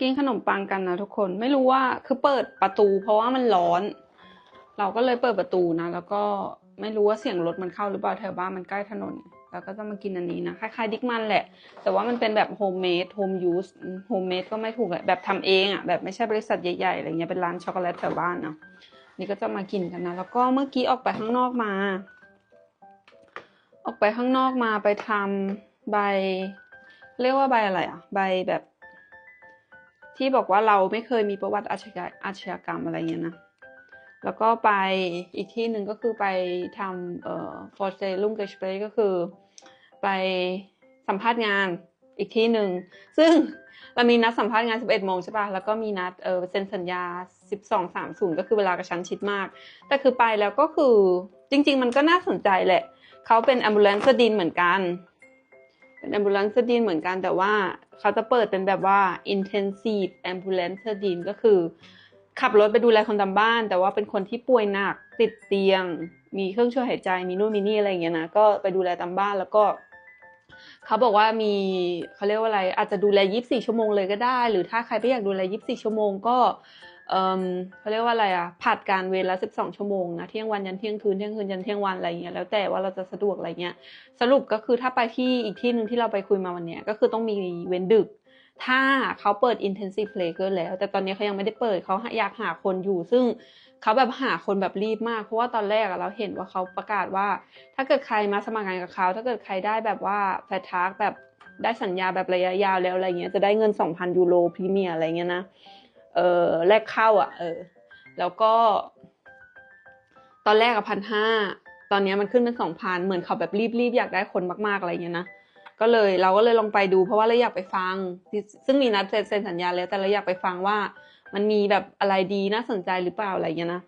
กินขนมปังกันนะทุกคนไม่รู้ว่าคือเปิดประตู เพราะว่ามันร้อน เราก็เลยเปิดประตูนะ แล้วก็ไม่รู้ว่าเสียงรถมันเข้าหรือเปล่าแถวบ้านมันใกล้ถนนเราก็จะมากินอันนี้นะคล้ายๆดิกมันแหละ แต่ว่ามันเป็นแบบโฮมเมดโฮมยูสโฮมเมดก็ไม่ถูกแหละแบบทำเองอะแบบไม่ใช่บริษัทใหญ่ๆอะไรเงี้ยเป็นร้านช็อกโกแลตแถวบ้านเนาะนี่ก็จะมากินกันนะ แล้วก็เมื่อกี้ออกไปข้างนอกมา ออกไปข้างนอกมาไปทำใบ เรียกว่าใบอะไรอะ ใบแบบ ที่บอกว่าเราไม่เคยมีประวัติอาชญาอาชญากรรมอะไรเงี้ยนะ แล้วก็ไปอีกที่หนึ่งก็คือไปทำเอ่อ for s a l u m g e s p r e ก็คือ ไปสัมภาษณ์งานอีกที่หนึ่ง ซึ่งเรามีนัดสัมภาษณ์งาน 11 โมงใช่ปะแล้วก็มีนัดเออเซ็นสัญญา 12.30 ก็คือเวลากระชั้นชิดมาก แต่คือไปแล้วก็คือจริง ๆ มันก็น่าสนใจแหละ เขาเป็น ambulance ดินเหมือนกัน เป็น ambulance ดินเหมือนกันแต่ว่าเขาจะเปิดเป็นแบบว่า intensive ambulance ดินก็คือ ขับรถไปดูแลคนตามบ้าน แต่ว่าเป็นคนที่ป่วยหนักติดเตียง มีเครื่องช่วยหายใจมีนู่นมีนี่อะไรอย่างเงี้ยนะก็ไปดูแลตามบ้านแล้วก็เขาบอกว่ามีเขาเรียกว่าอะไร อาจจะดูแล24ชั่วโมงเลยก็ได้ หรือถ้าใครไม่อยากดูแล24ชั่วโมงก็ เขาเรียกว่าอะไรอะผัดการเวรละ12ชั่วโมงนะเที่ยงวันยันเที่ยงคืนเที่ยงคืนยันเที่ยงวันอะไรเงี้ยแล้วแต่ว่าเราจะสะดวกอะไรเงี้ยสรุปก็คือถ้าไปที่อีกที่หนึ่งที่เราไปคุยมาวันเนี้ยก็คือต้องมีเว้นดึก ถ้าเขาเปิด intensive play เกินแล้ว แต่ตอนนี้เขายังไม่ได้เปิดเขาอยากหาคนอยู่ ซึ่งเขาแบบหาคนแบบรีบมากเพราะว่าตอนแรกเราเห็นว่าเขาประกาศว่า ถ้าเกิดใครมาสมัครงานกับเขาถ้าเกิดใครได้แบบว่าแฟทาร์กแบบได้สัญญาแบบระยะยาวแล้วอะไรเงี้ยจะได้เงิน 2,000 ยูโรพรีเมียอะไรเงี้ยนะ เออแลกเข้าอะ เออ แล้วก็ ตอนแรกอะพันห้าตอนนี้มันขึ้นเป็นสองพันเหมือนเขาแบบรีบๆอยากได้คนมากๆอะไรเงี้ยนะก็เลยเราก็เลยลองไปดูเพราะว่าเราอยากไปฟัง ซึ่งมีนัดเซ็นสัญญาแล้ว แต่เราอยากไปฟังว่า มันมีแบบอะไรดีน่าสนใจหรือเปล่าอะไรเงี้ยนะ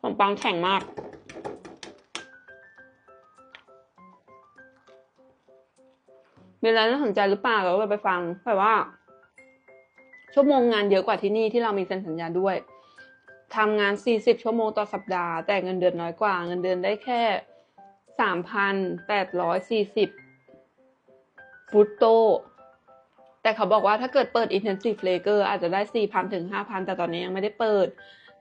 ขนมปังแข็งมาก มีอะไรน่าสนใจหรือเปล่าเราก็ไปฟังแต่ว่า ชั่วโมงงานเยอะกว่าที่นี่ที่เรามีเซ็นสัญญาด้วยทำงาน 40 ชั่วโมงต่อสัปดาห์ แต่เงินเดือนน้อยกว่า เงินเดือนได้แค่ 3,840 ฟุตโต แต่เขาบอกว่าถ้าเกิดเปิด intensive labor อาจจะได้ 4,000 ถึง 5,000 แต่ตอนนี้ยังไม่ได้เปิด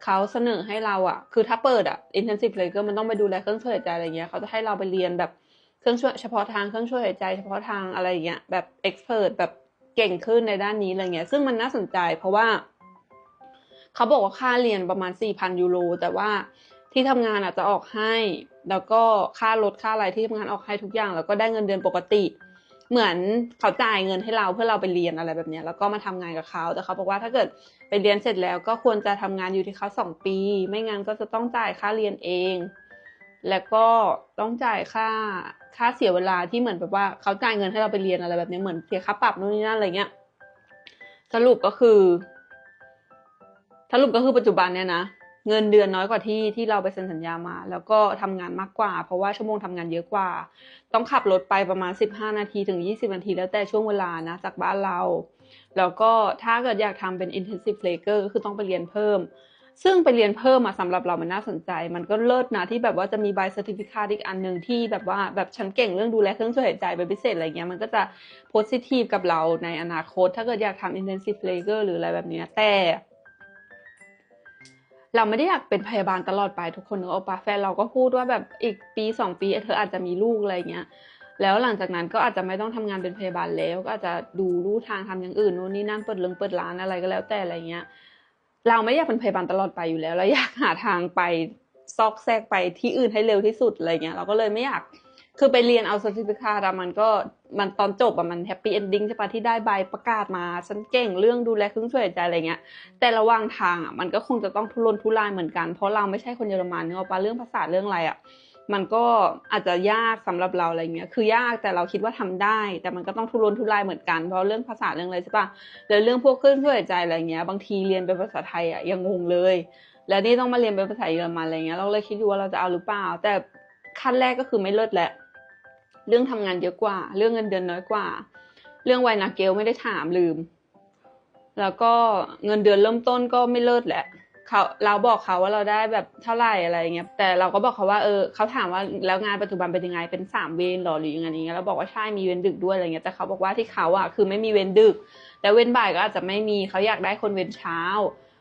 เขาเสนอให้เราอะคือถ้าเปิดอะ intensive labor มันต้องไปดูแลเครื่องช่วยหายใจอะไรเงี้ย เขาจะให้เราไปเรียนแบบ เครื่องช่วยเฉพาะทางเครื่องช่วยหายใจเฉพาะทางอะไรอย่างเงี้ยแบบ expert แบบเก่งขึ้นในด้านนี้อะไรเงี้ย ซึ่งมันน่าสนใจเพราะว่า เขาบอกว่าค่าเรียนประมาณ 4,000 ยูโร แต่ว่าที่ทำงานอาจจะออกให้ แล้วก็ค่ารถค่าอะไรที่ทำงานออกให้ทุกอย่าง แล้วก็ได้เงินเดือนปกติ เหมือนเขาจ่ายเงินให้เราเพื่อเราไปเรียนอะไรแบบนี้แล้วก็มาทำงานกับเขาแต่เขาบอกว่าถ้าเกิดไปเรียนเสร็จแล้ว ก็ควรจะทำงานอยู่ที่เขาสองปี ไม่งั้นก็จะต้องจ่ายค่าเรียนเอง แล้วก็ต้องจ่ายค่า ค่าเสียเวลาที่เหมือนแบบว่าเขาจ่ายเงินให้เราไปเรียนอะไรแบบนี้เหมือนเสียค่าปรับนู่นนี่นั่นอะไรเงี้ยสรุปก็คือ สรุปก็คือปัจจุบันเนี่ยนะเงินเดือนน้อยกว่าที่ที่เราไปเซ็นสัญญามา แล้วก็ทำงานมากกว่า เพราะว่าชั่วโมงทำงานเยอะกว่า ต้องขับรถไปประมาณ 15 นาทีถึง 20 นาที แล้วแต่ช่วงเวลานะ จากบ้านเรา แล้วก็ถ้าเกิดอยากทำเป็น intensive labor ก็คือต้องไปเรียนเพิ่ม ซึ่งไปเรียนเพิ่มมาสำหรับเรามันน่าสนใจ มันก็เลิศนะที่แบบว่าจะมีใบเซอร์ติฟิคาอีกอันหนึ่งที่แบบว่าแบบฉันเก่งเรื่องดูแลเครื่องช่วยหายใจเป็นพิเศษอะไรเงี้ยมันก็จะโพสิทีฟกับเราในอนาคต ถ้าเกิดอยากทำ intensive labor หรืออะไรแบบเนี้ยแต่เราไม่ได้อยากเป็นพยาบาลตลอดไปทุกคนนึกออกปะแฟนเราก็พูดว่าแบบอีกปีสองปีเธออาจจะมีลูกอะไรเงี้ยแล้วหลังจากนั้นก็อาจจะไม่ต้องทำงานเป็นพยาบาลแล้ว ก็อาจจะดูรู้ทางทำอย่างอื่นนู่นนี่นั่นเปิดเรื่องเปิดร้านอะไรก็แล้วแต่อะไรเงี้ย เราไม่อยากเป็นพยาบาลตลอดไปอยู่แล้วเราอยากหาทางไปซอกแซกไปที่อื่นให้เร็วที่สุดอะไรเงี้ยเราก็เลยไม่อยากคือไปเรียนเอาเซอร์ติฟิคาตมันก็มันตอนจบอะมันแฮปปี้เอนดิ้งใช่ปะที่ได้ใบประกาศมา ฉันเก่งเรื่องดูแลเครื่องช่วยหายใจอะไรเงี้ย แต่ระหว่างทางอะมันก็คงจะต้องทุรนทุรายเหมือนกัน เพราะเราไม่ใช่คนเยอรมันเนอะปะเรื่องภาษาเรื่องอะไรอะ มันก็อาจจะยากสำหรับเราอะไรเงี้ย คือยากแต่เราคิดว่าทำได้ แต่มันก็ต้องทุรนทุรายเหมือนกันเพราะเรื่องภาษาเรื่องอะไรใช่ปะแล้วเรื่องพวกเครื่องช่วยใจอะไรเงี้ย บางทีเรียนเป็นภาษาไทยอะยังงงเลย แล้วนี่ต้องมาเรียนเป็นภาษาเยอรมันอะไรเงี้ย เราเลยคิดอยู่ว่าเราจะเอาหรือเปล่า แต่ขั้นแรกก็คือไม่เลิศแหละ เรื่องทำงานเยอะกว่า เรื่องเงินเดือนน้อยกว่า เรื่องวัยนาเกลไม่ได้ถามลืม แล้วก็เงินเดือนเริ่มต้นก็ไม่เลิศแหละ เขาเราบอกเขาว่าเราได้แบบเท่าไหร่อะไรเงี้ยแต่เราก็บอกเขาว่าเออเขาถามว่าแล้วงานปัจจุบันเป็นยังไงเป็นสามเวรหรอหรือยังไงอย่างเงี้ยเราบอกว่าใช่มีเวรดึกด้วยอะไรเงี้ยแต่เขาบอกว่าที่เขาอะคือไม่มีเวรดึกแล้วเวนบ่ายก็อาจจะไม่มีเขาอยากได้คนเวนเช้า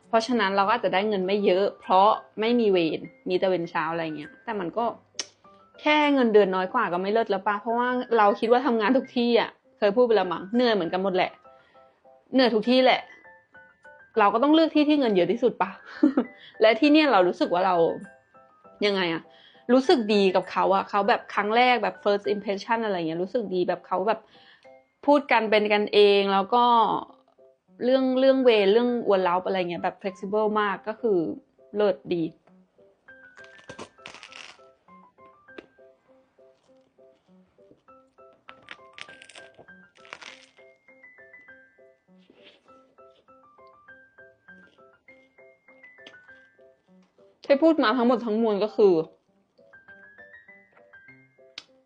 เพราะฉะนั้นเราก็อาจจะได้เงินไม่เยอะ เพราะไม่มีเวรมีแต่เวนเช้าอะไรเงี้ยแต่มันก็แค่เงินเดือนน้อยกว่าก็ไม่เลิศแล้วปะเพราะว่าเราคิดว่าทำงานทุกที่อะเคยพูดไปแล้วมั้งเหนื่อยเหมือนกันหมดแหละเหนื่อยทุกที่แหละ เราก็ต้องเลือกที่ที่เงินเยอะที่สุดปะและที่เนี่ยเรารู้สึกว่าเรายังไงอะรู้สึกดีกับเขาอะเขาแบบครั้งแรกแบบ first impression อะไรเงี้ยรู้สึกดีแบบเขาแบบพูดกันเป็นกันเองแล้วก็เรื่องเรื่องเวรเรื่องอวนเล้าอะไรเงี้ยแบบ flexible มากก็คือเลิศดี ที่พูดมาทั้งหมดทั้งมวลก็คือ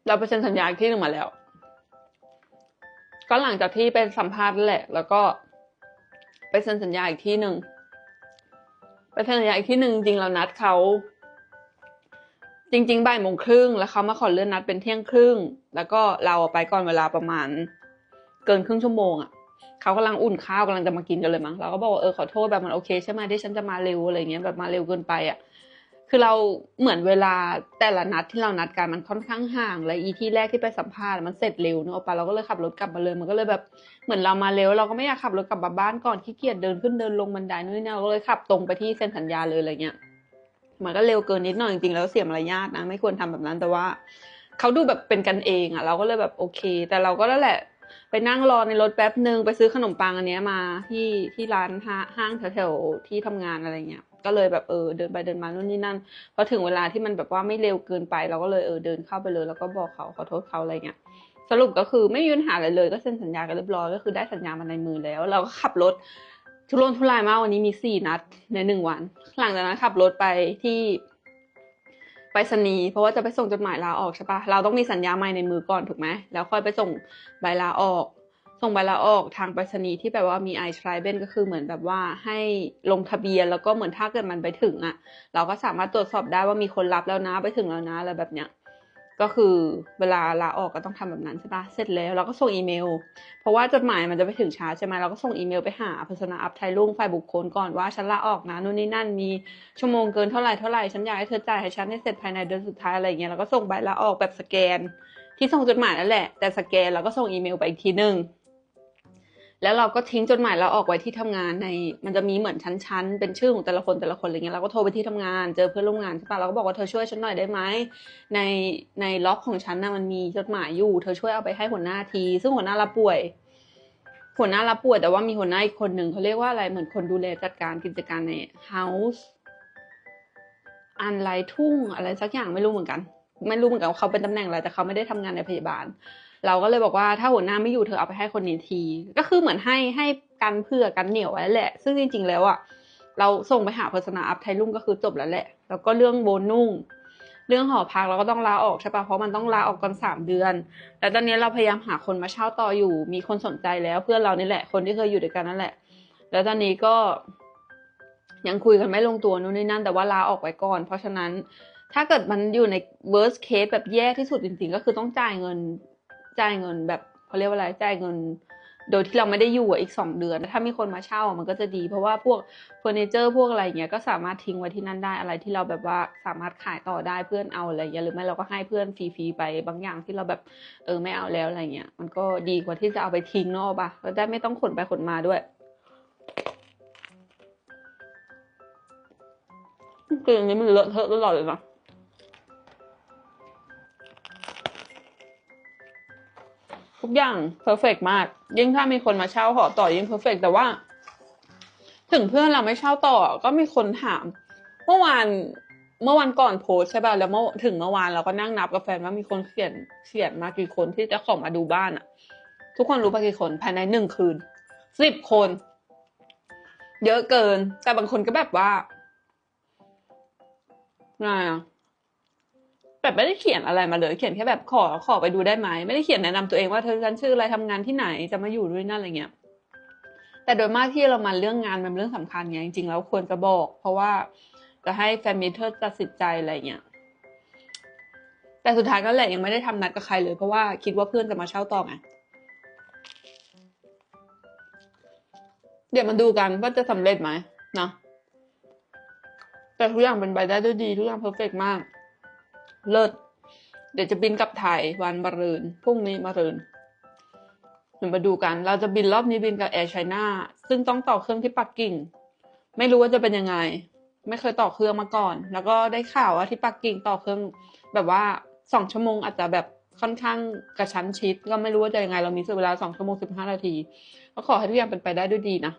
เราไปเซ็นสัญญาที่หนึ่งมาแล้ว ก็หลังจากที่ไปสัมภาษณ์แหละ แล้วก็ไปเซ็นสัญญาอีกที่หนึ่งไปเซ็นสัญญาอีกที่หนึ่งจริงเรานัดเขาจริงๆบ่ายโมงครึ่งแล้วเขามาขอเลื่อนนัดเป็นเที่ยงครึ่ง แล้วก็เราไปก่อนเวลาประมาณ เกินครึ่งชั่วโมงอะ เขากำลังอุ่นข้าวกำลังจะมากินกันเลยมั้งเราก็บอกว่าเออขอโทษแบบมันโอเคใช่ไหมที่ฉันจะมาเร็วอะไรเงี้ยแบบมาเร็วเกินไปอะคือเราเหมือนเวลาแต่ละนัดที่เรานัดกันมันค่อนข้างห่างและอีที่แรกที่ไปสัมภาษณ์มันเสร็จเร็วเนอะปะเราก็เลยขับรถกลับมาเลยมันก็เลยแบบเหมือนเรามาเร็ว เราก็ไม่อยากขับรถกลับมาบ้านก่อนขี้เกียจเดินขึ้นเดินลงบันไดนู่นนี่เราก็เลยขับตรงไปที่เซ็นสัญญาเลยอะไรเงี้ยมันก็เร็วเกินนิดหน่อยจริงๆแล้วเสียมารยาทนะไม่ควรทำแบบนั้นแต่ว่าเขาดูแบบเป็นกันเองอะ เราก็เลยแบบโอเค แต่เราก็นั่นแหละ ไปนั่งรอในรถแป๊บหนึ่งไปซื้อขนมปังอันเนี้ยมาที่ที่ร้านห้าหางแถวๆที่ทำงานอะไรเงี้ยก็เลยแบบเออเดินไปเดินมานู่นนี่นั่นพอถึงเวลาที่มันแบบว่าไม่เร็วเกินไป เราก็เลยเออเดินเข้าไปเลย แล้วก็บอกเขาขอโทษเขาอะไรเงี้ยสรุปก็คือไม่มีปัญหาอะไรเลย ก็เซ็นสัญญากันเรียบร้อยก็คือได้สัญญามาในมือแล้ว เราก็ขับรถทุรนทุรายมากวันนี้มีสี่นัดในหนึ่งวัน หลังจากนั้นขับรถไปที่ ไปรษณีย์เพราะว่าจะไปส่งจดหมายลาออกใช่ปะเราต้องมีสัญญาใหม่ในมือก่อนถูกไหมแล้วค่อยไปส่งใบลาออก ส่งใบลาออกทางไปรษณีย์ที่แบบว่ามีไอช r รเบนก็คือเหมือนแบบว่าให้ลงทะเบียนแล้วก็เหมือนถ้าเกิดมันไปถึงอะ เราก็สามารถตรวจสอบได้ว่ามีคนรับแล้วนะไปถึงแล้วนะอะไรแบบเนี้ย ก็คือเวลาลาออกก็ต้องทำแบบนั้นใช่ปะเสร็จแล้วเราก็ส่งอีเมล เพราะว่าจดหมายมันจะไปถึงช้าใช่ไหมเราก็ส่งอีเมลไปหาพ e r s o n a Up ไทยรุ่งฝ่ายบุคคลก่อนว่าฉันลาออกนะนู่นนี่นั่นมีชั่วโมงเกินเท่าไหร่เท่าไหร่ฉันอยากให้เธอจ่ายให้ฉันให้เสร็จภายในเดือนสุดท้ายอะไรเงี้ยเราก็ส่งใบลาออกแบบสแกน ที่ส่งจดหมายนั่นแหละแต่สแกนเราก็ส่งอีเมลไปอีกทีหนึ่ง แล้วเราก็ทิ้งจดหมายเราออกไว้ที่ทำงานใน มันจะมีเหมือนชั้นๆ เป็นชื่อของแต่ละคนแต่ละคนอะไรเงี้ยเราก็โทรไปที่ทำงานเจอเพื่อนร่วมงานใช่ปะเราก็บอกว่าเธอช่วยฉันหน่อยได้ไหมในในล็อกของฉันนะมันมีจดหมายอยู่ เธอช่วยเอาไปให้หัวหน้าที ซึ่งหัวหน้าเรับป่วย หัวหน้าเรับป่วยแต่ว่ามีหัวหน้าอีกคนหนึ่งเขาเรียกว่าอะไรเหมือนคนดูแลจัดการกิจการใน house อันไรทุ่งอะไรสักอย่างไม่รู้เหมือนกัน ไม่รู้เหมือนกันเขาเป็นตำแหน่งอะไรแต่เขาไม่ได้ทำงานในพยาบาล เราก็เลยบอกว่าถ้าหัวหน้าไม่อยู่เธอเอาไปให้คนนี้ที ก็คือเหมือนให้ให้กันเพื่อกันเหนียวไว้แหละ ซึ่งจริง ๆ แล้วอะเราส่งไปหา Persona Up ไทยรุ่งก็คือจบแล้วแหละ แล้วก็เรื่องโบนุ่ง เรื่องหอพักเราก็ต้องลาออกใช่ปะเพราะมันต้องลาออกก่อนสามเดือน แต่ตอนนี้เราพยายามหาคนมาเช่าต่ออยู่ มีคนสนใจแล้วเพื่อนเรานี่แหละ คนที่เคยอยู่ด้วยกันนั่นแหละ แล้วตอนนี้ก็ยังคุยกันไม่ลงตัวนู่นนี่นั่น แต่ว่าลาออกไว้ก่อน เพราะฉะนั้นถ้าเกิดมันอยู่ใน worst case แบบแย่ที่สุดจริงๆ ก็คือต้องจ่ายเงิน จ่ายเงินแบบเขาเรียกว่าอะไรจ่ายเงิน โดยที่เราไม่ได้อยู่อีกสองเดือน ถ้ามีคนมาเช่ามันก็จะดี เพราะว่าพวกเฟอร์นิเจอร์พวกอะไรเงี้ยก็สามารถทิ้งไว้ที่นั่นได้อะไรที่เราแบบว่าสามารถขายต่อได้เพื่อนเอาอะไรเงี้ยหรือไม่เราก็ให้เพื่อนฟรีๆไปบางอย่างที่เราแบบเออไม่เอาแล้วอะไรเงี้ยมันก็ดีกว่าที่จะเอาไปทิ้งเนอะปะแล้วได้ไม่ต้องขนไปขนมาด้วยคืออย่างนี้มันเลอะเทอะตลอดเลยนะ ทุกอย่างเพอร์เฟกมาก ยิ่งถ้ามีคนมาเช่าหอต่อยิ่งเพอร์เฟกแต่ว่า ถึงเพื่อนเราไม่เช่าต่อก็มีคนถาม เมื่อวานเมื่อวันก่อนโพสใช่ป่ะแล้วเมื่อถึงเมื่อวานเราก็นั่งนับกับแฟนว่ามีคนเขียนเขียนมากี่คนที่จะขอมาดูบ้านอะทุกคนรู้ป่ะกี่คนภายในหนึ่งคืนสิบคน เยอะเกิน แต่บางคนก็แบบว่าไงอะ แบบไม่ได้เขียนอะไรมาเลย เขียนแค่แบบขอขอไปดูได้ไหมไม่ได้เขียนแนะนำตัวเองว่าเธอฉันชื่ออะไรทำงานที่ไหนจะมาอยู่ด้วยนั่นอะไรเงี้ยแต่โดยมากที่เรามาเรื่องงานมันเป็นเรื่องสำคัญไงจริงๆแล้วควรจะบอก เพราะว่าจะให้แฟนมิเตอร์ตัดสินใจอะไรเงี้ยแต่สุดท้ายก็แหละยังไม่ได้ทำนัดกับใครเลยเพราะว่าคิดว่าเพื่อนจะมาเช่าต่อไงเดี๋ยวมาดูกันว่าจะสำเร็จไหมนะแต่ทุกอย่างเป็นไปได้ด้วยดีทุกอย่างเพอร์เฟกมาก เลิศ เดี๋ยวจะบินกลับไทยวันมะรืนพรุ่งนี้มะรืนเดี๋ยวมาดูกัน เราจะบินรอบนี้บินกับแอร์ไชน่าซึ่งต้องต่อเครื่องที่ปักกิ่ง ไม่รู้ว่าจะเป็นยังไง ไม่เคยต่อเครื่องมาก่อน แล้วก็ได้ข่าวว่าที่ปักกิ่งต่อเครื่อง แบบว่าสองชั่วโมงอาจจะแบบค่อนข้างกระชั้นชิด ก็ไม่รู้ว่าจะยังไง เรามีเวลาสองชั่วโมงสิบห้านาที ก็ขอให้ทุกอย่างเป็นไปได้ด้วยดีนะ